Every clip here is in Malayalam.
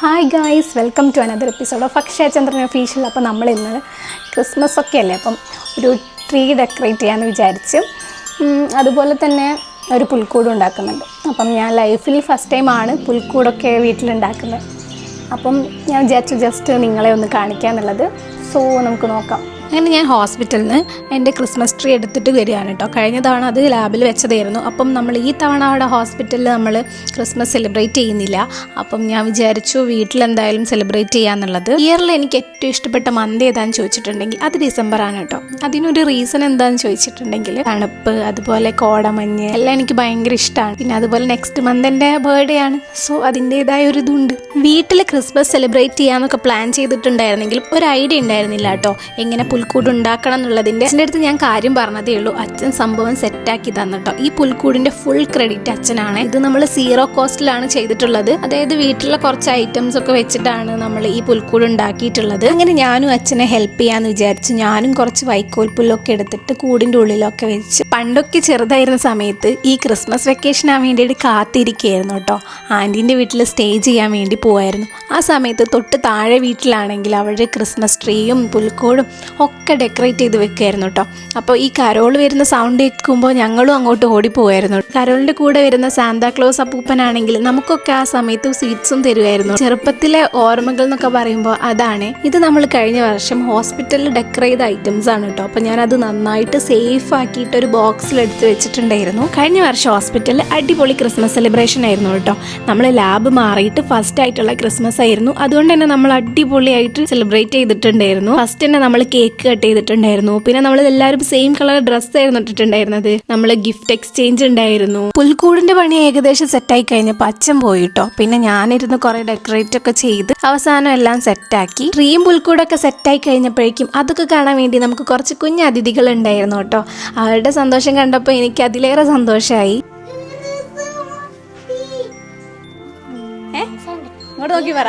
Hi guys welcome to another episode of Akshaya Chandran official അപ്പോൾ നമ്മൾ ഇന്ന് ക്രിസ്മസ് ഒക്കെ അല്ലേ അപ്പം ഒരു ട്രീ ഡെക്കറേറ്റ് ചെയ്യാമെന്ന് വിചാരിച്ച് അതുപോലെ തന്നെ ഒരു പുൽക്കൂട് ഉണ്ടാക്കുന്നുണ്ട്. അപ്പം ഞാൻ ലൈഫിൽ ഫസ്റ്റ് ടൈമാണ് പുൽക്കൂടൊക്കെ വീട്ടിലുണ്ടാക്കുന്നത്. അപ്പം ഞാൻ വിചാരിച്ചു ജസ്റ്റ് നിങ്ങളെ ഒന്ന് കാണിക്കാന്നുള്ളത്. സോ നമുക്ക് നോക്കാം. അങ്ങനെ ഞാൻ ഹോസ്പിറ്റലിൽ നിന്ന് എന്റെ ക്രിസ്മസ് ട്രീ എടുത്തിട്ട് വരികയാണ് കേട്ടോ. കഴിഞ്ഞ തവണ അത് ലാബിൽ വെച്ചതായിരുന്നു. അപ്പം നമ്മൾ ഈ തവണ അവിടെ ഹോസ്പിറ്റലിൽ നമ്മൾ ക്രിസ്മസ് സെലിബ്രേറ്റ് ചെയ്യുന്നില്ല. അപ്പം ഞാൻ വിചാരിച്ചു വീട്ടിൽ എന്തായാലും സെലിബ്രേറ്റ് ചെയ്യാന്നുള്ളത്. ഇയറിൽ എനിക്ക് ഏറ്റവും ഇഷ്ടപ്പെട്ട മന്ത് ഏതാണെന്ന് ചോദിച്ചിട്ടുണ്ടെങ്കിൽ അത് ഡിസംബർ ആണ് കേട്ടോ. അതിനൊരു റീസൺ എന്താണെന്ന് ചോദിച്ചിട്ടുണ്ടെങ്കിൽ തണുപ്പ് അതുപോലെ കോടമഞ്ഞ് എല്ലാം എനിക്ക് ഭയങ്കര ഇഷ്ടമാണ് പിന്നെ അതുപോലെ നെക്സ്റ്റ് മന്ത് എന്റെ ബർത്ത്ഡേ ആണ്. സോ അതിന്റെതായ ഒരു ഇതുണ്ട്. വീട്ടിൽ ക്രിസ്മസ് സെലിബ്രേറ്റ് ചെയ്യാന്നൊക്കെ പ്ലാൻ ചെയ്തിട്ടുണ്ടായിരുന്നെങ്കിലും ഒരു ഐഡിയ ഉണ്ടായിരുന്നില്ല കേട്ടോ. എങ്ങനെ പുൽക്കൂട് ഉണ്ടാക്കണം എന്നുള്ളതിന്റെ അച്ഛന്റെ അടുത്ത് ഞാൻ കാര്യം പറഞ്ഞതേ ഉള്ളൂ. അച്ഛൻ സംഭവം സെറ്റാക്കി തന്നിട്ടോ ഈ പുൽക്കൂടിന്റെ ഫുൾ ക്രെഡിറ്റ് അച്ഛനാണ്. ഇത് നമ്മൾ സീറോ കോസ്റ്റിലാണ് ചെയ്തിട്ടുള്ളത്. അതായത് വീട്ടിലെ കുറച്ച് ഐറ്റംസ് ഒക്കെ വെച്ചിട്ടാണ് നമ്മൾ ഈ പുൽക്കൂട് ഉണ്ടാക്കിയിട്ടുള്ളത്. അങ്ങനെ ഞാനും അച്ഛനെ ഹെൽപ്പ് ചെയ്യാന്ന് വിചാരിച്ചു ഞാനും കുറച്ച് വൈക്കോൽ പുല്ലൊക്കെ എടുത്തിട്ട് കൂടിന്റെ ഉള്ളിലൊക്കെ വെച്ച് പണ്ടൊക്കെ ചെറുതായിരുന്ന സമയത്ത് ഈ ക്രിസ്മസ് വെക്കേഷൻ ആവാൻ വേണ്ടിയിട്ട് കാത്തിരിക്കുകയായിരുന്നു കേട്ടോ. ആന്റീന്റെ വീട്ടിൽ സ്റ്റേ ചെയ്യാൻ വേണ്ടി പോവായിരുന്നു. ആ സമയത്ത് തൊട്ട് താഴെ വീട്ടിലാണെങ്കിൽ അവരുടെ ക്രിസ്മസ് ട്രീയും പുൽക്കോടും ഒക്കെ ഡെക്കറേറ്റ് ചെയ്ത് വെക്കുമായിരുന്നു കേട്ടോ അപ്പോൾ ഈ കരോൾ വരുന്ന സൗണ്ട് കേൾക്കുമ്പോൾ ഞങ്ങളും അങ്ങോട്ട് ഓടിപ്പോവായിരുന്നു. കരോളിന്റെ കൂടെ വരുന്ന സാന്താക്ലോസ് അപ്പൂപ്പനാണെങ്കിൽ നമുക്കൊക്കെ ആ സമയത്ത് സ്വീറ്റ്സും തരുമായിരുന്നു ചെറുപ്പത്തിലെ ഓർമ്മകൾ എന്നൊക്കെ പറയുമ്പോൾ അതാണ്. ഇത് നമ്മൾ കഴിഞ്ഞ വർഷം ഹോസ്പിറ്റലിൽ ഡെക്കറേറ്റ് ചെയ്ത ഐറ്റംസ് ആണ് കേട്ടോ അപ്പോൾ ഞാനത് നന്നായിട്ട് സേഫ് ആക്കിയിട്ട് ഒരു ബോക്സിൽ എടുത്ത് വെച്ചിട്ടുണ്ടായിരുന്നു. കഴിഞ്ഞ വർഷം ഹോസ്പിറ്റലിൽ അടിപൊളി ക്രിസ്മസ് സെലിബ്രേഷൻ ആയിരുന്നു കേട്ടോ നമ്മൾ ലാബ് മാറിയിട്ട് ഫസ്റ്റ് ആയിട്ടുള്ള ക്രിസ്മസ് ആയിരുന്നു. അതുകൊണ്ട് തന്നെ നമ്മൾ അടിപൊളിയായിട്ട് സെലിബ്രേറ്റ് ചെയ്തിട്ടുണ്ടായിരുന്നു. ഫസ്റ്റ് തന്നെ നമ്മൾ കേക്ക് കട്ട് ചെയ്തിട്ടുണ്ടായിരുന്നു. പിന്നെ നമ്മൾ എല്ലാവരും സെയിം കളർ ഡ്രസ്സ് ആയിരുന്നു ഇട്ടിട്ടുണ്ടായിരുന്നത്. നമ്മൾ ഗിഫ്റ്റ് എക്സ്ചേഞ്ച് ഉണ്ടായിരുന്നു. പുൽക്കൂടിന്റെ പണി ഏകദേശം സെറ്റായി കഴിഞ്ഞപ്പോൾ അച്ഛൻ പോയി കേട്ടോ പിന്നെ ഞാനിരുന്ന് കുറെ ഡെക്കറേറ്റ് ഒക്കെ ചെയ്ത് അവസാനം എല്ലാം സെറ്റാക്കി ട്രീം പുൽക്കൂടൊക്കെ സെറ്റായി കഴിഞ്ഞപ്പോഴേക്കും അതൊക്കെ കാണാൻ വേണ്ടി നമുക്ക് കുറച്ച് കുഞ്ഞു അതിഥികൾ ഉണ്ടായിരുന്നു കേട്ടോ അവരുടെ സന്തോഷം കണ്ടപ്പോൾ എനിക്ക് അതിലേറെ സന്തോഷമായി ഇങ്ങോട്ട് നോക്കി പറ.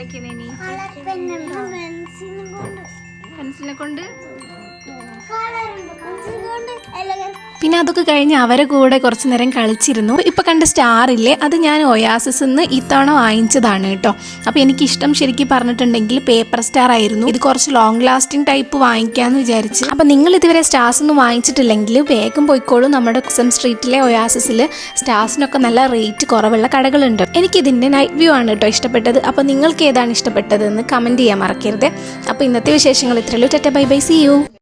വരയ്ക്കുന്നേ നീ? പെൻസിലിനെ കൊണ്ട്? പിന്നെ അതൊക്കെ കഴിഞ്ഞ് അവരെ കൂടെ കുറച്ച് നേരം കളിച്ചിരുന്നു. ഇപ്പൊ കണ്ട സ്റ്റാർ ഇല്ലേ അത് ഞാൻ ഒയാസിസ് നിന്ന് ഇത്തവണ വാങ്ങിച്ചതാണ് കേട്ടോ. അപ്പൊ എനിക്ക് ഇഷ്ടം ശരിക്കും പറഞ്ഞിട്ടുണ്ടെങ്കിൽ പേപ്പർ സ്റ്റാർ ആയിരുന്നു. ഇത് കുറച്ച് ലോങ് ലാസ്റ്റിംഗ് ടൈപ്പ് വാങ്ങിക്കാന്ന് വിചാരിച്ച്. അപ്പൊ നിങ്ങൾ ഇതുവരെ സ്റ്റാർസ് ഒന്നും വാങ്ങിച്ചിട്ടില്ലെങ്കിൽ വേഗം പോയിക്കോളൂ. നമ്മുടെ കുസം സ്ട്രീറ്റിലെ ഒയാസിസിൽ സ്റ്റാർസിനൊക്കെ നല്ല റേറ്റ് കുറവുള്ള കടകളുണ്ട്. എനിക്ക് ഇതിന്റെ നൈറ്റ് വ്യൂ ആണ് കേട്ടോ ഇഷ്ടപ്പെട്ടത്. അപ്പൊ നിങ്ങൾക്ക് ഏതാണ് ഇഷ്ടപ്പെട്ടതെന്ന് കമന്റ് ചെയ്യാൻ മറക്കരുത്. അപ്പൊ ഇന്നത്തെ വിശേഷങ്ങൾ ഇത്രയുള്ളൂ ടെറ്റ ബൈ ബൈ സി യു